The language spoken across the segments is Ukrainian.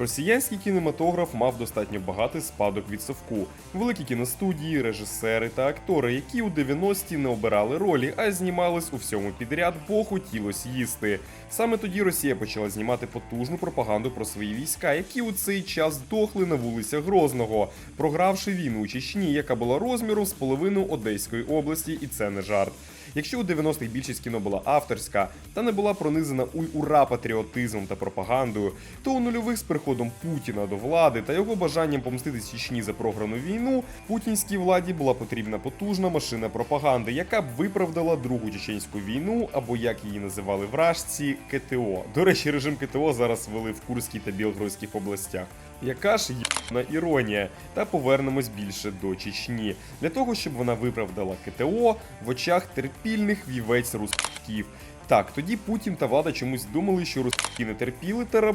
Росіянський кінематограф мав достатньо багатий спадок від совку, великі кіностудії, режисери та актори, які у 90-ті не обирали ролі, а знімались у всьому підряд, бо хотілося їсти. Саме тоді Росія почала знімати потужну пропаганду про свої війська, які у цей час здохли на вулицях Грозного, програвши війну у Чечні, яка була розміром з половину Одеської області, і це не жарт. Якщо у 90-х більшість кіно була авторська та не була пронизана ура патріотизмом та пропагандою, то у нульових з приходом Путіна до влади та його бажанням помстити Чечні за програну війну, путінській владі була потрібна потужна машина пропаганди, яка б виправдала другу чеченську війну, або як її називали вражці, КТО. До речі, режим КТО зараз ввели в Курській та Білгородських областях. Яка ж на іронія? Та повернемось більше до Чечні для того, щоб вона виправдала КТО в очах терпільних вівець русків. Так, тоді Путін та влада чомусь думали, що русські не терпіли та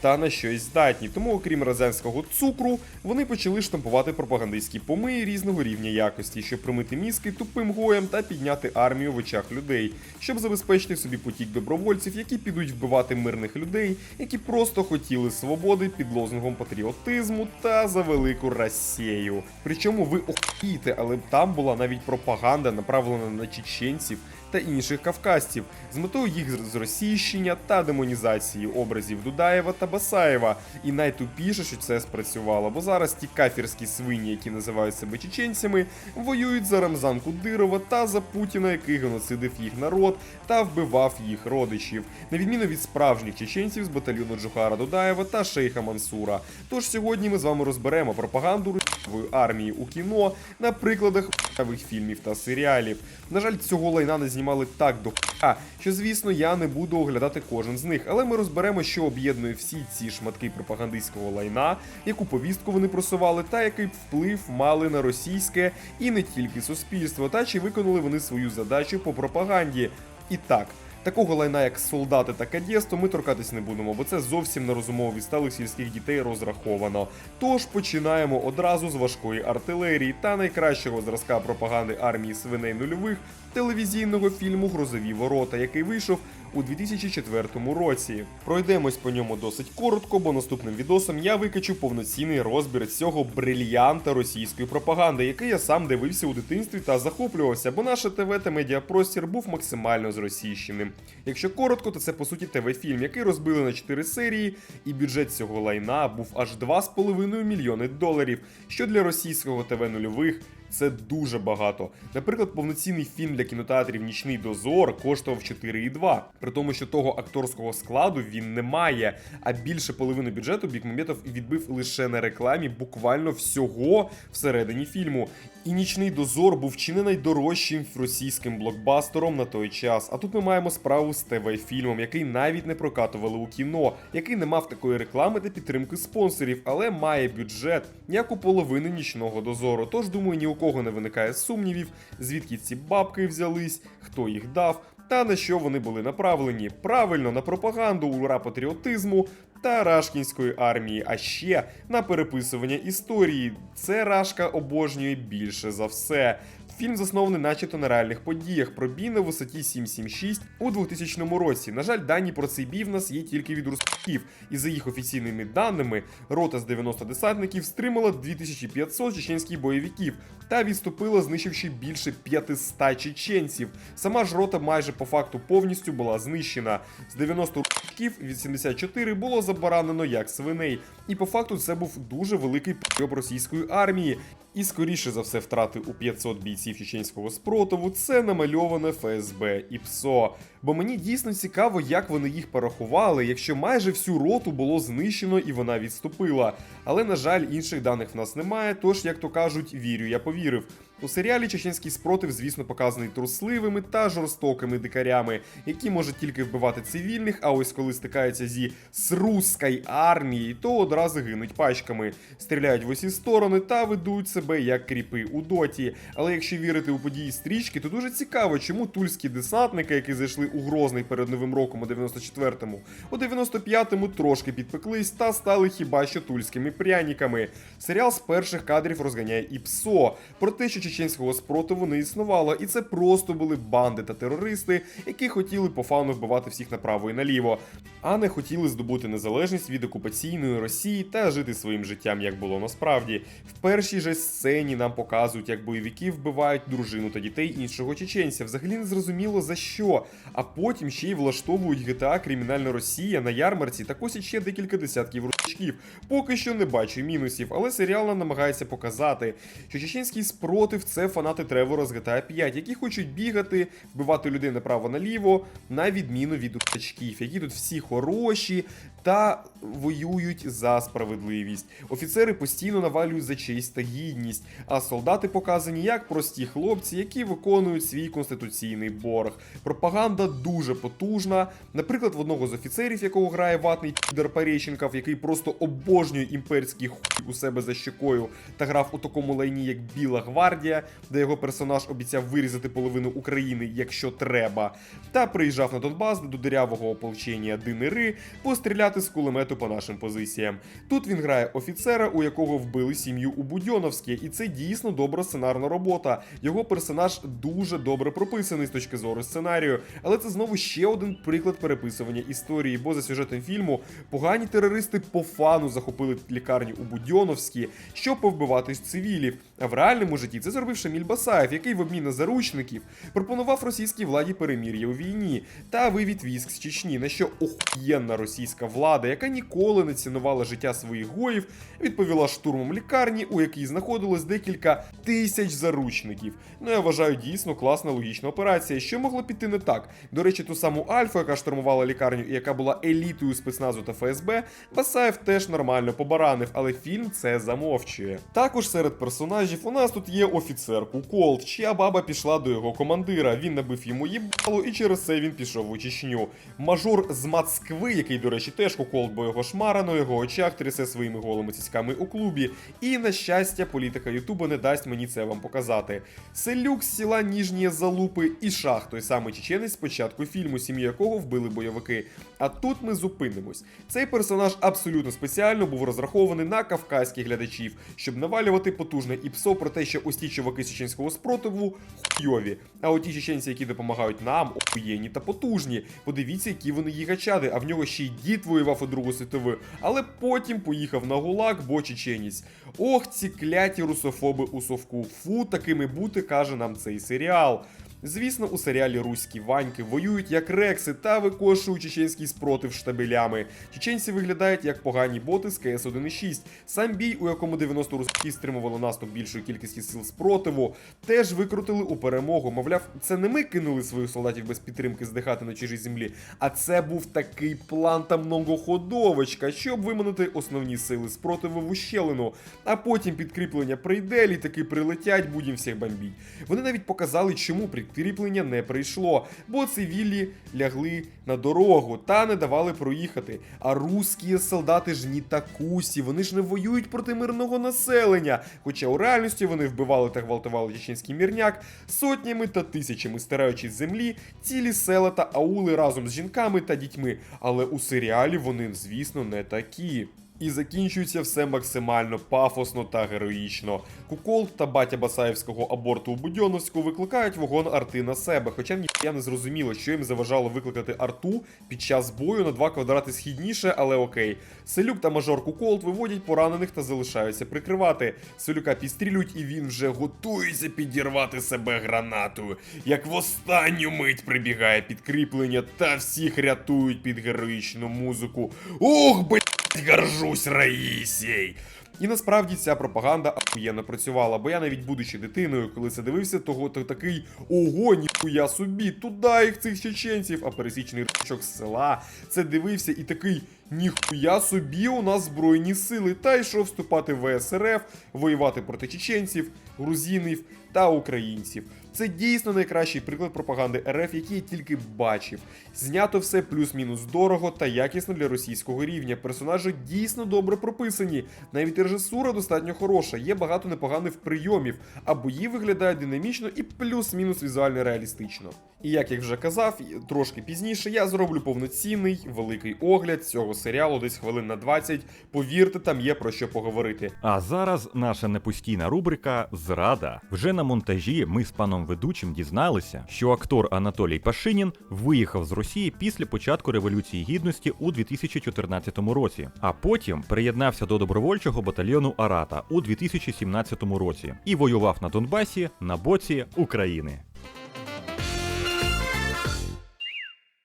та на щось здатні. Тому, окрім розенського цукру, вони почали штампувати пропагандистські помиї різного рівня якості, щоб примити мізки тупим гоям та підняти армію в очах людей, щоб забезпечити собі потік добровольців, які підуть вбивати мирних людей, які просто хотіли свободи під лозунгом патріотизму та за велику Росію. Причому ви охуїте, але там була навіть пропаганда, направлена на чеченців та інших кавказців з метою їх зросійщення та демонізації образів Дудаєва та Басаєва. І найтупіше, що це спрацювало, бо зараз ті кафірські свині, які називають себе чеченцями, воюють за Рамзан Кудирова та за Путіна, який геноцидив їх народ та вбивав їх родичів, на відміну від справжніх чеченців з батальйону Джухара Дудаєва та Шейха Мансура. Тож сьогодні ми з вами розберемо пропаганду російської армії у кіно на прикладах нових фільмів та серіалів. На жаль, цього лайна не знімали так до х**а, що звісно я не буду оглядати кожен з них, але ми розберемо, що об'єднує всі ці шматки пропагандистського лайна, яку повістку вони просували, та який вплив мали на російське і не тільки суспільство, та чи виконали вони свою задачу по пропаганді. І так. Такого лайна, як солдати та кадєсто, ми торкатись не будемо, бо це зовсім на розумово відсталих сільських дітей розраховано. Тож починаємо одразу з важкої артилерії та найкращого зразка пропаганди армії свиней нульових телевізійного фільму Грозові ворота, який вийшов у 2004 році. Пройдемось по ньому досить коротко, бо наступним відосом я викачу повноцінний розбір цього брильянта російської пропаганди, який я сам дивився у дитинстві та захоплювався, бо наше ТВ та медіапростір був максимально зросійщеним. Якщо коротко, то це по суті ТВ-фільм, який розбили на 4 серії, і бюджет цього лайна був аж 2,5 мільйони доларів, що для російського ТВ нульових це дуже багато. Наприклад, повноцінний фільм для кінотеатрів Нічний дозор коштував 4,2, при тому, що того акторського складу він не має. А більше половини бюджету Бікмаметов відбив лише на рекламі, буквально всього всередині фільму. І нічний дозор був чи не найдорожчим російським блокбастером на той час. А тут ми маємо справу з ТВ-фільмом, який навіть не прокатували у кіно, який не мав такої реклами та підтримки спонсорів, але має бюджет як у половини нічного дозору. Тож думаю, ні у кого не виникає сумнівів, звідки ці бабки взялись, хто їх дав. Та на що вони були направлені? Правильно, на пропаганду ура патріотизму та Рашкінської армії, а ще на переписування історії. Це Рашка обожнює більше за все. Фільм заснований начебто на реальних подіях про бій на висоті 776 у 2000 році. На жаль, дані про цей бій в нас є тільки від русків, і за їх офіційними даними, рота з 90 десантників стримала 2500 чеченських бойовиків та відступила, знищивши більше 500 чеченців. Сама ж рота майже по факту повністю була знищена. З 90 русків від 74 було забаранено як свиней. І по факту це був дуже великий прийом російської армії. І скоріше за все втрати у 500 бійців чеченського спротиву це намальоване ФСБ і ПСО. Бо мені дійсно цікаво, як вони їх порахували, якщо майже всю роту було знищено і вона відступила. Але на жаль, інших даних в нас немає. Тож, як то кажуть, вірю, я повірив. У серіалі чеченський спротив, звісно, показаний трусливими та жорстокими дикарями, які можуть тільки вбивати цивільних, а ось коли стикаються зі з руської армії, то одразу гинуть пачками, стріляють в усі сторони та ведуть себе як кріпи у доті. Але якщо вірити у події стрічки, то дуже цікаво, чому тульські десантники, які зайшли у Грозний перед Новим роком у 94-му, у 95-му трошки підпеклись та стали хіба що тульськими пряниками. Серіал з перших кадрів розганяє і ПСО про те, що чеченського спротиву не існувало, і це просто були банди та терористи, які хотіли по фану вбивати всіх направо і наліво, а не хотіли здобути незалежність від окупаційної Росії та жити своїм життям, як було насправді. В першій же сцені нам показують, як бойовики вбивають дружину та дітей іншого чеченця. Взагалі не зрозуміло за що. А потім ще й влаштовують GTA Кримінальна Росія на ярмарці та косять ще декілька десятків ручків. Поки що не бачу мінусів, але серіал нам намагається показати, що чеченський спротив це фанати Тревора з GTA 5, які хочуть бігати, вбивати людей направо наліво, на відміну від утачків, які тут всі хороші та воюють за справедливість. Офіцери постійно навалюють за честь та гідність, а солдати показані як прості хлопці, які виконують свій конституційний борг. Пропаганда дуже потужна. Наприклад, в одного з офіцерів, якого грає ватний підер Парещенков, який просто обожнює імперський хуй у себе за щекою та грав у такому лайні, як Біла Гвардія, де його персонаж обіцяв вирізати половину України, якщо треба, та приїжджав на Донбас до дирявого ополчення Динери постріляти з кулемету по нашим позиціям. Тут він грає офіцера, у якого вбили сім'ю у Будьоновське, і це дійсно добра сценарна робота. Його персонаж дуже добре прописаний з точки зору сценарію, але це знову ще один приклад переписування історії, бо за сюжетом фільму погані терористи по фану захопили лікарню у Будьоновській, щоб повбивати цивілів. А в реальному житті це зробив Шаміль Басаєв, який в обмін на заручників пропонував російській владі перемір'я у війні та вивід військ з Чечні, на що охуєнна російська влада, яка ніколи не цінувала життя своїх гоїв, відповіла штурмом лікарні, у якій знаходилось декілька тисяч заручників. Ну я вважаю дійсно класна логічна операція, що могло піти не так. До речі, ту саму Альфу, яка штурмувала лікарню і яка була елітою спецназу та ФСБ, Басаєв теж нормально побаранив, але фільм це замовчує. Також серед персонажів у нас тут є офіцер Куколд, чия баба пішла до його командира. Він набив йому їбало, і через це він пішов у Чечню. Мажор з Москви, який, до речі, теж Куколд, бо його шмара на його очах трясе своїми голими цицьками у клубі. І на щастя, політика Ютуба не дасть мені це вам показати. Селюк з села Ніжні Залупи і Шах, той самий чеченець з початку фільму, сім'ю якого вбили бойовики. А тут ми зупинимось. Цей персонаж абсолютно спеціально був розрахований на кавказьких глядачів, щоб навалювати потужне іпсо про те, що ось чуваки чеченського спротиву хуйові. А оті чеченці, які допомагають нам, охуєнні та потужні. Подивіться, які вони їгачади, а в нього ще й дід воював у Другу світову, але потім поїхав на гулаг, бо чеченець. Ох, ці кляті русофоби у совку. Фу, такими бути, каже нам цей серіал. Звісно, у серіалі Руські Ваньки воюють як рекси та викошують чеченський спротив штабелями. Чеченці виглядають як погані боти з КС 1.6. Сам бій, у якому 90 русські стримували наступ більшої кількості сил спротиву, теж викрутили у перемогу. Мовляв, це не ми кинули своїх солдатів без підтримки здихати на чужій землі, а це був такий план та многоходовочка, щоб виманити основні сили спротиву в ущелину. А потім підкріплення прийде, літаки прилетять, будемо всіх бомбіть. Вони навіть показали, чому підкріплення не прийшло, бо цивілі лягли на дорогу та не давали проїхати. А русські солдати ж ні такусі, вони ж не воюють проти мирного населення. Хоча у реальності вони вбивали та гвалтували чеченський мірняк сотнями та тисячами, стираючи з землі цілі села та аули разом з жінками та дітьми. Але у серіалі вони, звісно, не такі. І закінчується все максимально пафосно та героїчно. Кукол та батя Басаєвського аборту у Будьоновську викликають вогон арти на себе, хоча ніхто не зрозуміло, що їм заважало викликати арту під час бою на два квадрати східніше, але окей. Селюк та мажор Куколт виводять поранених та залишаються прикривати. Селюка підстрілюють, і він вже готується підірвати себе гранатою. Як в останню мить прибігає підкріплення та всіх рятують під героїчну музику. Ух, блядь! Горжусь Раїсєй! І насправді ця пропаганда ахуєнно працювала, бо я навіть будучи дитиною, коли це дивився, того то такий ого, ніхуя собі, туди їх цих чеченців, а пересічний ричок з села це дивився і такий. Ніхуя собі у нас збройні сили, та йшов вступати в СРФ, воювати проти чеченців, грузинів та українців. Це дійсно найкращий приклад пропаганди РФ, який я тільки бачив. Знято все плюс-мінус дорого та якісно для російського рівня. Персонажі дійсно добре прописані. Навіть режисура достатньо хороша, є багато непоганих прийомів, а бої виглядають динамічно і плюс-мінус візуально реалістично. І як я вже казав, трошки пізніше я зроблю повноцінний великий огляд цього серіалу, десь хвилин на 20. Повірте, там є про що поговорити. А зараз наша непостійна рубрика Зрада. Вже на монтажі ми з паном ведучим дізналися, що актор Анатолій Пашинін виїхав з Росії після початку Революції Гідності у 2014 році, а потім приєднався до добровольчого батальйону Арата у 2017 році і воював на Донбасі на боці України.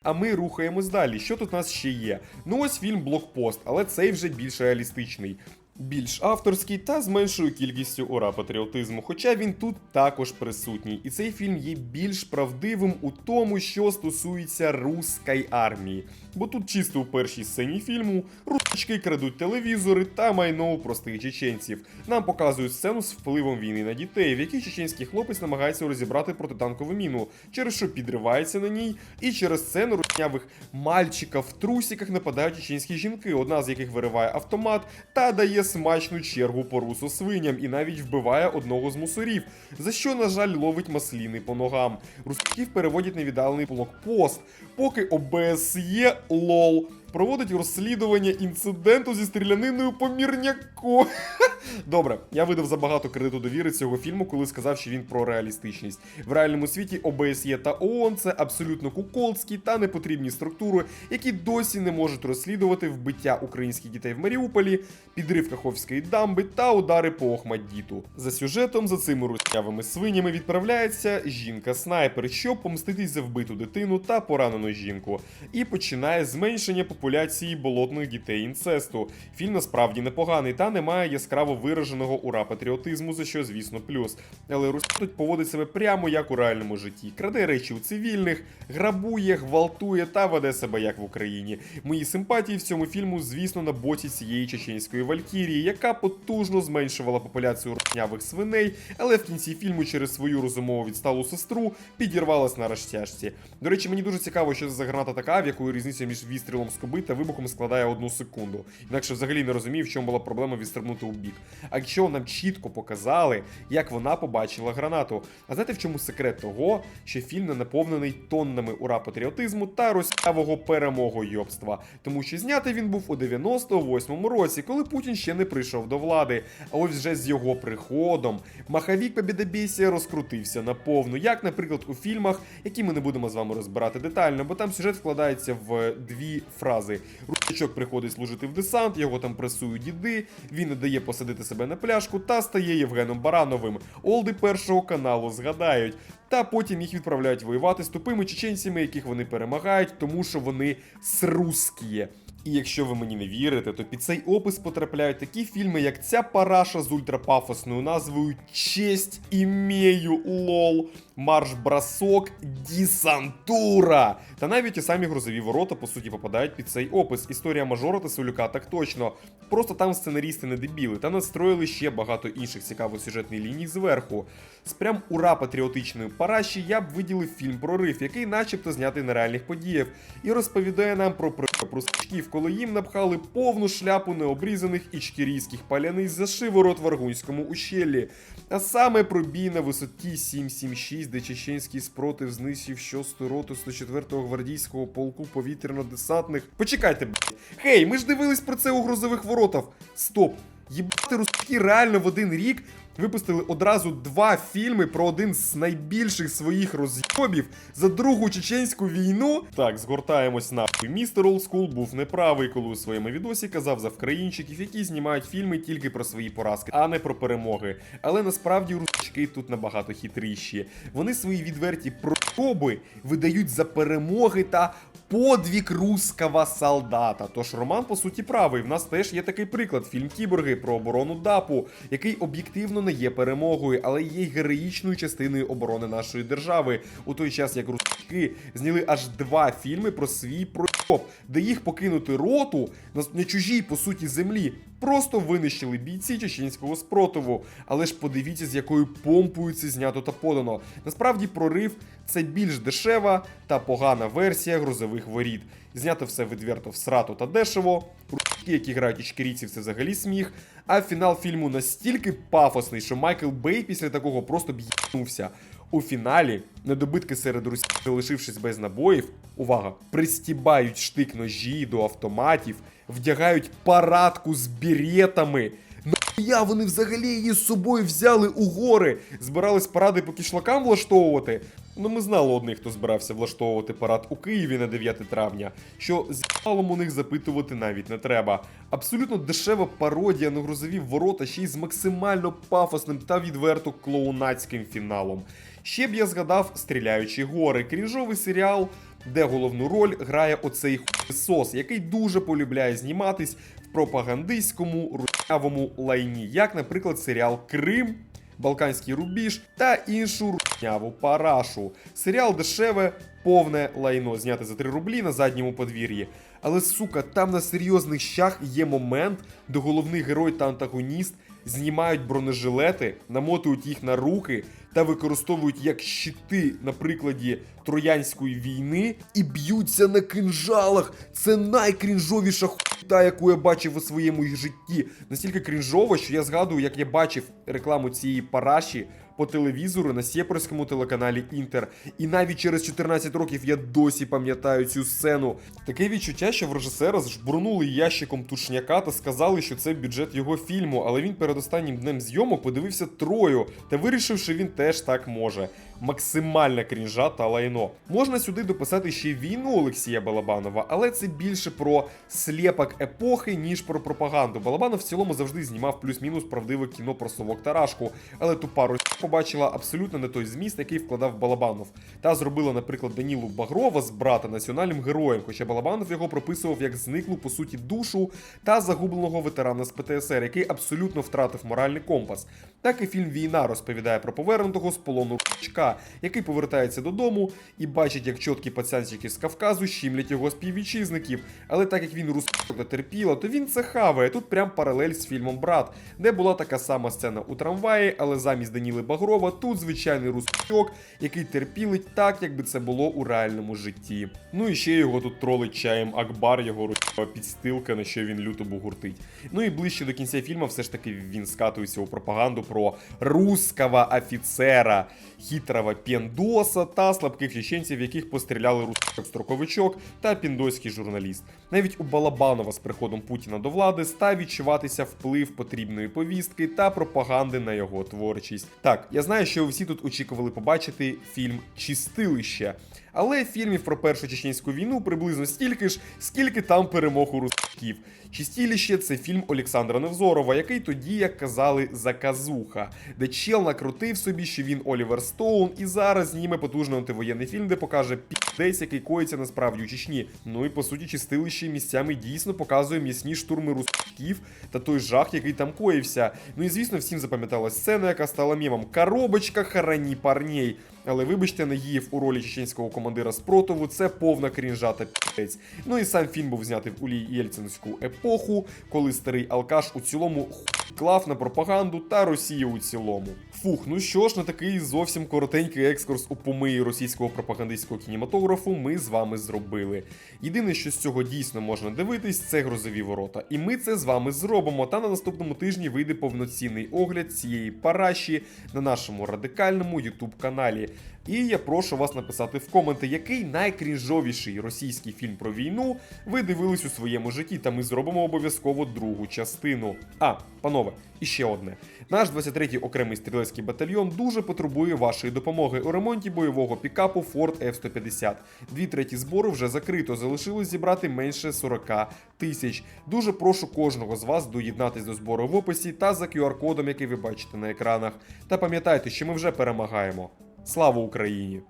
А ми рухаємось далі. Що тут у нас ще є? Ну ось фільм Блокпост, але цей вже більш реалістичний. Більш авторський та з меншою кількістю ура патріотизму, хоча він тут також присутній, і цей фільм є більш правдивим у тому, що стосується руської армії. Бо тут чисто у першій сцені фільму русички крадуть телевізори та майно у простих чеченців. Нам показують сцену з впливом війни на дітей, в якій чеченський хлопець намагається розібрати протитанкову міну, через що підривається на ній, і через сцену руснявих мальчиків в трусіках нападають чеченські жінки, одна з яких вириває автомат та дає смачну чергу по русу свиням і навіть вбиває одного з мусорів, за що, на жаль, ловить масліни по ногам. Русків переводять на блокпост, поки ОБСЄ ЛОЛ проводить розслідування інциденту зі стріляниною по мірняку. Добре, я видав забагато кредиту довіри цього фільму, коли сказав, що він про реалістичність. В реальному світі ОБСЄ та ООН це абсолютно куколські та непотрібні структури, які досі не можуть розслідувати вбиття українських дітей в Маріуполі, підрив Каховської дамби та удари по Охмаддіту. За сюжетом за цими руснявими свинями відправляється жінка-снайпер, щоб помститись за вбиту дитину та поранену жінку, і починає зменшення популяції болотних дітей інцесту. Фільм насправді непоганий та не має яскраво вираженого ура патріотизму, за що, звісно, плюс. Але Русь тут поводить себе прямо як у реальному житті. Краде речі у цивільних, грабує, гвалтує та веде себе як в Україні. Мої симпатії в цьому фільму, звісно, на боці цієї чеченської валькірії, яка потужно зменшувала популяцію руснявих свиней, але в кінці фільму через свою розумову відсталу сестру підірвалась на розтяжці. До речі, мені дуже цікаво, що за граната така, в якої різниця між відстрілом з коби вибухом складає одну секунду. Інакше взагалі не розумів, в чому була проблема відстрибнути у бік. А якщо нам чітко показали, як вона побачила гранату. А знаєте, в чому секрет того, що фільм не наповнений тоннами ура патріотизму та розсявого перемогу йобства, тому що знятий він був у 98-му році, коли Путін ще не прийшов до влади. А ось вже з його приходом маховік Побєдобєсія розкрутився наповну, як, наприклад, у фільмах, які ми не будемо з вами розбирати детально, бо там сюжет вкладається в дві фрази. Ручачок приходить служити в десант, його там пресують діди, він не дає посадити себе на пляшку та стає Євгеном Барановим. Олди першого каналу згадають. Та потім їх відправляють воювати з тупими чеченцями, яких вони перемагають, тому що вони срусські. І якщо ви мені не вірите, то під цей опис потрапляють такі фільми, як ця параша з ультрапафосною назвою Честь імею лол, Марш бросок Дісантура. Та навіть ті самі грозові ворота, по суті, попадають під цей опис. Історія мажора та Солюка так точно. Просто там сценарісти не дебіли, та настроїли ще багато інших цікавих сюжетних ліній зверху. З прям ура патріотичної параші я б виділив фільм Прорив, який начебто знятий на реальних подіях, і розповідає нам про прусачків, коли їм напхали повну шляпу необрізаних ічкірійських паляниць за шиворот в Аргунському ущеллі. А саме про бій на висоті 776, де чеченський спротив знищив 6 роту 104-го гвардійського полку повітряно-десантних. Почекайте, б***. Хей, ми ж дивились про це у грозових воротах. Стоп! Єбати русські реально в один рік випустили одразу два фільми про один з найбільших своїх розйобів за другу чеченську війну. Так, згортаємось нахуй. Містер Олдскул був неправий, коли у своєму відосі казав за вкраїнчиків, які знімають фільми тільки про свої поразки, а не про перемоги. Але насправді русички тут набагато хитріші. Вони свої відверті проби видають за перемоги та подвиг русского солдата. Тож Роман по суті правий. В нас теж є такий приклад: фільм Кіборги про оборону ДАПу, який об'єктивно не є перемогою, але є героїчною частиною оборони нашої держави. У той час як русички зняли аж два фільми про свій про де їх покинути роту на, чужій, по суті, землі. Просто винищили бійці чеченського спротиву. Але ж подивіться, з якою помпою це знято та подано. Насправді, прорив це більш дешева та погана версія грозових воріт. Знято все відверто всрато та дешево. Ручки, які грають ічкерійців, це взагалі сміх. А фінал фільму настільки пафосний, що Майкл Бей після такого просто б'їнувся. У фіналі недобитки серед русів, залишившись без набоїв, увага, пристібають штик ножі до автоматів, вдягають парадку з біретами. Нахуя вони взагалі її з собою взяли у гори? Збирались паради по кішлакам влаштовувати. Ну, ми знали одних, хто збирався влаштовувати парад у Києві на 9 травня, що з у них запитувати навіть не треба. Абсолютно дешева пародія на грузові ворота ще й з максимально пафосним та відверто клоунацьким фіналом. Ще б я згадав Стріляючі гори, крінжовий серіал, де головну роль грає оцей хуйсос, який дуже полюбляє зніматись в пропагандистському рунявому лайні, як, наприклад, серіал Крим. Балканський рубіж та іншу руняву парашу. Серіал дешеве, повне лайно, зняте за 3 рублі на задньому подвір'ї. Але сука, там на серйозних щах є момент, де головний герой та антагоніст знімають бронежилети, намотують їх на руки та використовують як щити на прикладі Троянської війни і б'ються на кинжалах. Це найкрінжовіша хуйта, яку я бачив у своєму житті. Настільки крінжово, що я згадую, як я бачив рекламу цієї параші по телевізору на сєпорському телеканалі Інтер. І навіть через 14 років я досі пам'ятаю цю сцену. Таке відчуття, що в режисера жбурнули ящиком тушняка та сказали, що це бюджет його фільму, але він перед останнім днем зйомок подивився трою та вирішив, що він теж так може. Максимальна крінжа та лайно. Можна сюди дописати ще війну Олексія Балабанова, але це більше про сліпок епохи, ніж про пропаганду. Балабанов в цілому завжди знімав плюс-мінус правдиве кіно про совок та рашку, але ту пару побачила абсолютно не той зміст, який вкладав Балабанов. Та зробила, наприклад, Данілу Багрова з брата національним героєм, хоча Балабанов його прописував як зниклу по суті душу та загубленого ветерана з ПТСР, який абсолютно втратив моральний компас. Так і фільм Війна розповідає про повернутого з полону ручка, який повертається додому і бачить, як чоткі пацанчики з Кавказу щімлять його співвітчизників. Але так як він руссько терпіла, то він це хаває. Тут прям паралель з фільмом Брат, де була така сама сцена у трамваї, але замість Даніли Багрова тут звичайний русськок, який терпілить так, якби це було у реальному житті. Ну і ще його тут тролить чаєм Акбар, його підстилка, на що він люто бугуртить. Ну і ближче до кінця фільму все ж таки він скатується у пропаганду про русского офіцера, хитрого піндоса та слабких чеченців, яких постріляли русських строковичок та піндоський журналіст. Навіть у Балабанова з приходом Путіна до влади став відчуватися вплив потрібної повістки та пропаганди на його творчість. Так, я знаю, що ви всі тут очікували побачити фільм Чистилище. Але фільмів про першу чеченську війну приблизно стільки ж, скільки там перемог у русаків. Чистіліще це фільм Олександра Невзорова, який тоді, як казали, заказуха, де чел накрутив собі, що він Олівер Стоун, і зараз зніме потужний антивоєнний фільм, де покаже піздець, який коїться насправді у Чечні. Ну і по суті, чистилище місцями дійсно показує м'ясні штурми русаків та той жах, який там коївся. Ну і звісно, всім запам'яталась сцена, яка стала мемом Коробочка хороні парней. Але вибачте, Наїїв у ролі чеченського командира спротиву це повна крінжа та піць. Ну і сам фільм був знятий в улі єльцинську епоху, коли старий алкаш у цілому клав на пропаганду та Росію у цілому. Фух, ну що ж, на такий зовсім коротенький екскурс у помиї російського пропагандистського кінематографу ми з вами зробили. Єдине, що з цього дійсно можна дивитись, це грозові ворота. І ми це з вами зробимо. Та на наступному тижні вийде повноцінний огляд цієї параші на нашому радикальному YouTube каналі. І я прошу вас написати в коменти, який найкрінжовіший російський фільм про війну ви дивились у своєму житті, та ми зробимо обов'язково другу частину. А, панове, і ще одне. Наш 23-й окремий стрілецький батальйон дуже потребує вашої допомоги у ремонті бойового пікапу Ford F-150. Дві треті збору вже закрито, залишилось зібрати менше 40 тисяч. Дуже прошу кожного з вас доєднатись до збору в описі та за QR-кодом, який ви бачите на екранах. Та пам'ятайте, що ми вже перемагаємо. Слава Україні!